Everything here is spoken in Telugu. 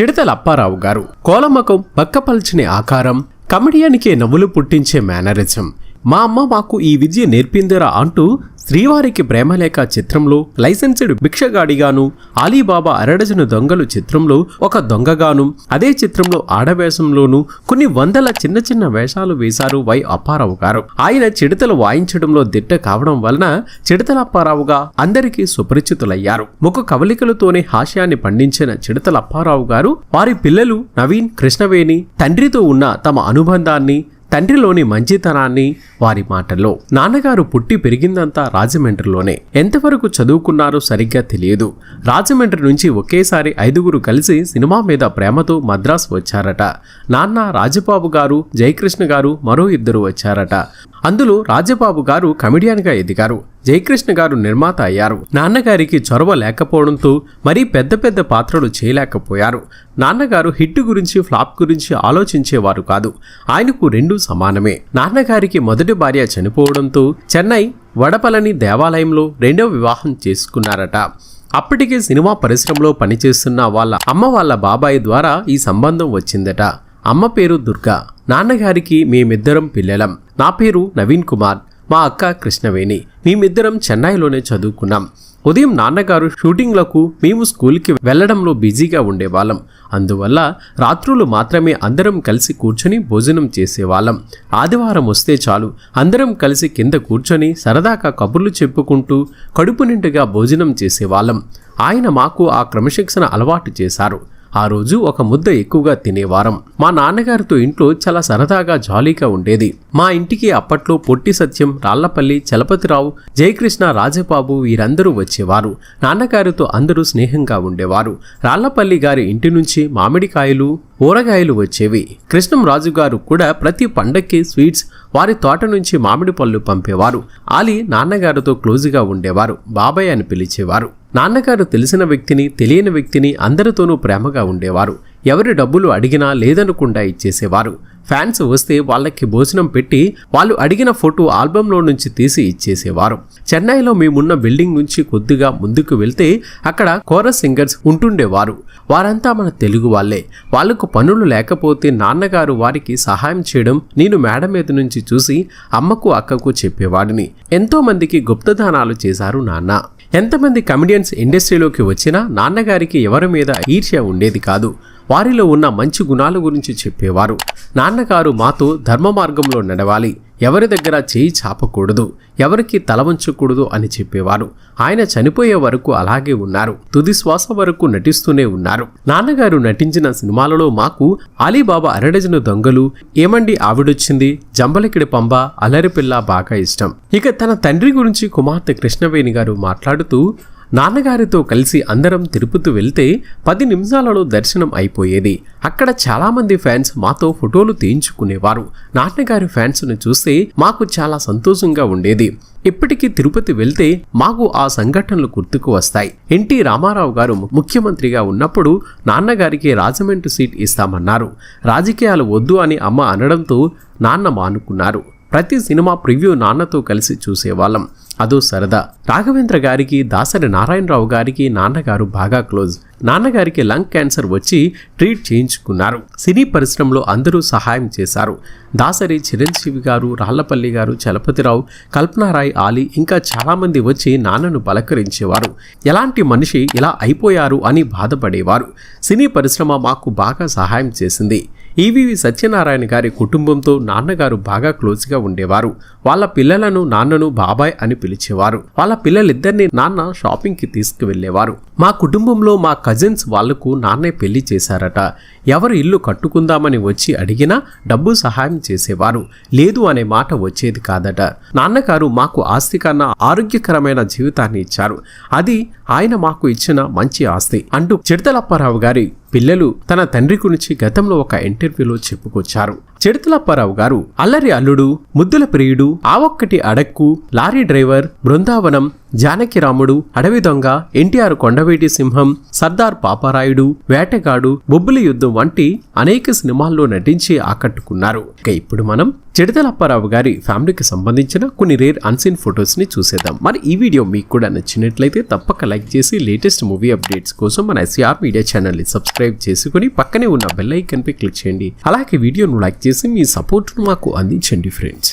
చిడతల అప్పారావు గారు. కోలమ్మకం పక్కపల్చని ఆకారం కమెడియన్కే నవ్వులు పుట్టించే మేనరిజం. మా అమ్మ మాకు ఈ విద్య నేర్పిందిరా అంటూ శ్రీవారికి ప్రేమలేఖ చిత్రంలో లైసెన్స్డ్ భిక్షగాడిగాను ఆలీబాబా అరడజను దొంగలు చిత్రంలో ఒక దొంగగాను. అదే చిత్రంలో ఆడవేషంలోనూ కొన్ని వందల చిన్న చిన్న వేషాలు వేశారు వై అప్పారావు గారు. ఆయన చిడతలు వాయించడంలో దిట్ట కావడం వలన చిడతల అప్పారావుగా అందరికీ సుపరిచితులయ్యారు. ముఖ కవలికలతోనే హాస్యాన్ని పండించిన చిడతల అప్పారావు గారు వారి పిల్లలు నవీన్ కృష్ణవేణి తండ్రితో ఉన్న తమ అనుబంధాన్ని తండ్రిలోని మంచితనాన్ని వారి మాటల్లో. నాన్నగారు పుట్టి పెరిగిందంతా రాజమండ్రిలోనే. ఎంతవరకు చదువుకున్నారో సరిగ్గా తెలియదు. రాజమండ్రి నుంచి ఒకేసారి ఐదుగురు కలిసి సినిమా మీద ప్రేమతో మద్రాస్ వచ్చారట. నాన్న రాజబాబు గారు జయకృష్ణ గారు మరో ఇద్దరు వచ్చారట. అందులో రాజబాబు గారు కమెడియన్గా ఎదిగారు. జయకృష్ణ గారు నిర్మాత అయ్యారు. నాన్నగారికి చొరవ లేకపోవడంతో మరీ పెద్ద పెద్ద పాత్రలు చేయలేకపోయారు. నాన్నగారు హిట్ గురించి ఫ్లాప్ గురించి ఆలోచించేవారు కాదు. ఆయనకు రెండూ సమానమే. నాన్నగారికి మొదటి భార్య చనిపోవడంతో చెన్నై వడపలని దేవాలయంలో రెండో వివాహం చేసుకున్నారట. అప్పటికే సినిమా పరిశ్రమలో పనిచేస్తున్న వాళ్ళ అమ్మ వాళ్ళ బాబాయి ద్వారా ఈ సంబంధం వచ్చిందట. అమ్మ పేరు దుర్గా. నాన్నగారికి మేమిద్దరం పిల్లలం. నా పేరు నవీన్ కుమార్. మా అక్క కృష్ణవేణి. మేమిద్దరం చెన్నైలోనే చదువుకున్నాం. ఉదయం నాన్నగారు షూటింగ్లకు మేము స్కూల్కి వెళ్ళడంలో బిజీగా ఉండేవాళ్ళం. అందువల్ల రాత్రులు మాత్రమే అందరం కలిసి కూర్చొని భోజనం చేసేవాళ్ళం. ఆదివారం వస్తే చాలు. అందరం కలిసి కింద కూర్చొని సరదాగా కబుర్లు చెప్పుకుంటూ కడుపు నిండుగా భోజనం చేసేవాళ్ళం. ఆయన మాకు ఆ క్రమశిక్షణ అలవాటు చేశారు. ఆ రోజు ఒక ముద్ద ఎక్కువగా తినేవారం మా నాన్నగారితో ఇంట్లో చాలా సరదాగా జాలీగా ఉండేది. మా ఇంటికి అప్పట్లో పొట్టి సత్యం రాళ్ళపల్లి చలపతిరావు జయకృష్ణ రాజబాబు వీరందరూ వచ్చేవారు. నాన్నగారితో అందరూ స్నేహంగా ఉండేవారు. రాళ్ళపల్లి గారి ఇంటి నుంచి మామిడికాయలు ఊరగాయలు వచ్చేవి. కృష్ణం రాజు గారు కూడా ప్రతి పండక్కి స్వీట్స్ వారి తోట నుంచి మామిడి పళ్ళు పంపేవారు. ఆలి నాన్నగారితో క్లోజుగా ఉండేవారు. బాబాయ్ అని పిలిచేవారు. నాన్నగారు తెలిసిన వ్యక్తిని తెలియని వ్యక్తిని అందరితోనూ ప్రేమగా ఉండేవారు. ఎవరి డబ్బులు అడిగినా లేదనకుండా ఇచ్చేసేవారు. ఫ్యాన్స్ వస్తే వాళ్ళకి భోజనం పెట్టి వాళ్ళు అడిగిన ఫోటో ఆల్బంలో నుంచి తీసి ఇచ్చేసేవారు. చెన్నైలో మేమున్న బిల్డింగ్ నుంచి కొద్దిగా ముందుకు వెళ్తే అక్కడ కోరస్ సింగర్స్ ఉంటుండేవారు. వారంతా మన తెలుగు వాళ్ళే. వాళ్ళకు పనులు లేకపోతే నాన్నగారు వారికి సహాయం చేయడం నేను మేడ మీద నుంచి చూసి అమ్మకు అక్కకు చెప్పేవాడిని. ఎంతో మందికి గుప్తదానాలు చేశారు నాన్న. ఎంతమంది కమెడియన్స్ ఇండస్ట్రీలోకి వచ్చినా నాన్నగారికి ఎవరి మీద ఈర్ష్య ఉండేది కాదు. వారిలో ఉన్న మంచి గుణాల గురించి చెప్పేవారు. నాన్నగారు మాతో ధర్మ మార్గంలో నడవాలి. ఎవరి దగ్గర చేయి చాపకూడదు. ఎవరికి తల వంచకూడదు అని చెప్పేవారు. ఆయన చనిపోయే వరకు అలాగే ఉన్నారు. తుది శ్వాస వరకు నటిస్తూనే ఉన్నారు. నాన్నగారు నటించిన సినిమాలలో మాకు అలీబాబా అరడజను దొంగలు ఏమండి ఆవిడొచ్చింది? జంబలకిడి పంబ అలరిపిల్ల బాగా ఇష్టం. ఇక తన తండ్రి గురించి కుమార్తె కృష్ణవేణి గారు మాట్లాడుతూ నాన్నగారితో కలిసి అందరం తిరుపతి వెళ్తే పది నిమిషాలలో దర్శనం అయిపోయేది. అక్కడ చాలామంది ఫ్యాన్స్ మాతో ఫోటోలు తీయించుకునేవారు. నాన్నగారి ఫ్యాన్స్ను చూస్తే మాకు చాలా సంతోషంగా ఉండేది. ఇప్పటికీ తిరుపతి వెళ్తే మాకు ఆ సంఘటనలు గుర్తుకు వస్తాయి. ఎన్టీ రామారావు గారు ముఖ్యమంత్రిగా ఉన్నప్పుడు నాన్నగారికి రాజమండ్రి సీట్ ఇస్తామన్నారు. రాజకీయాలు వద్దు అని అమ్మ అనడంతో నాన్న మానుకున్నారు. ప్రతి సినిమా ప్రివ్యూ నాన్నతో కలిసి చూసేవాళ్ళం. అదో సరదా. రాఘవేంద్ర గారికి దాసరి నారాయణరావు గారికి నాన్నగారు బాగా క్లోజ్. నాన్నగారికి లంగ్ క్యాన్సర్ వచ్చి ట్రీట్ చేయించుకున్నారు. సినీ పరిశ్రమలో అందరూ సహాయం చేశారు. దాసరి చిరంజీవి గారు రాళ్ళపల్లి గారు చలపతిరావు కల్పనారాయ్ ఆలి ఇంకా చాలామంది వచ్చి నాన్నను పలకరించేవారు. ఎలాంటి మనిషి ఇలా అయిపోయారు అని బాధపడేవారు. సినీ పరిశ్రమ మాకు బాగా సహాయం చేసింది. ఈవీవి సత్యనారాయణ గారి కుటుంబంతో నాన్నగారు బాగా క్లోజ్గా ఉండేవారు. వాళ్ళ పిల్లలను నాన్నను బాబాయ్ అని పిలిచేవారు. వాళ్ళ పిల్లలిద్దరిని నాన్న షాపింగ్కి తీసుకువెళ్ళేవారు మా కుటుంబంలో మా కజిన్స్ వాళ్ళకు నాన్నే పెళ్ళి చేశారట. ఎవరు ఇల్లు కట్టుకుందామని వచ్చి అడిగినా డబ్బు సహాయం చేసేవారు. లేదు అనే మాట వచ్చేది కాదట. నాన్నగారు మాకు ఆస్తి కన్నా ఆరోగ్యకరమైన జీవితాన్ని ఇచ్చారు. అది ఆయన మాకు ఇచ్చిన మంచి ఆస్తి. అంటూ చిడతలప్పారావు గారి పిల్లలు తన తండ్రి గురించి గతంలో ఒక ఇంటర్వ్యూలో చెప్పుకొచ్చారు. చెడుతులప్పారావు గారు. అల్లరి అల్లుడు Muddula Priyudu Aa Okkati Adakku lorry driver Brindavanam Janakiramudu Adavi Donga NTR కొండవీటి సింహం సర్దార్ పాపారాయుడు వేటగాడు బొబ్బుల యుద్ధం వంటి అనేక సినిమాల్లో నటించి ఆకట్టుకున్నారు. ఇక ఇప్పుడు మనం చిడతలప్పారావు గారి ఫ్యామిలీకి సంబంధించిన కొన్ని రేర్ అన్సీన్ ఫొటోస్ని చూసేద్దాం. మరి ఈ వీడియో మీకు కూడా నచ్చినట్లయితే తప్పక లైక్ చేసి లేటెస్ట్ మూవీ అప్డేట్స్ కోసం మన ఎస్ఆర్ మీడియా ఛానల్ని సబ్స్క్రైబ్ చేసుకుని పక్కనే ఉన్న బెల్ ఐకన్ పై క్లిక్ చేయండి. అలాగే వీడియోను లైక్ చేసి మీ సపోర్ట్ను మాకు అందించండి ఫ్రెండ్స్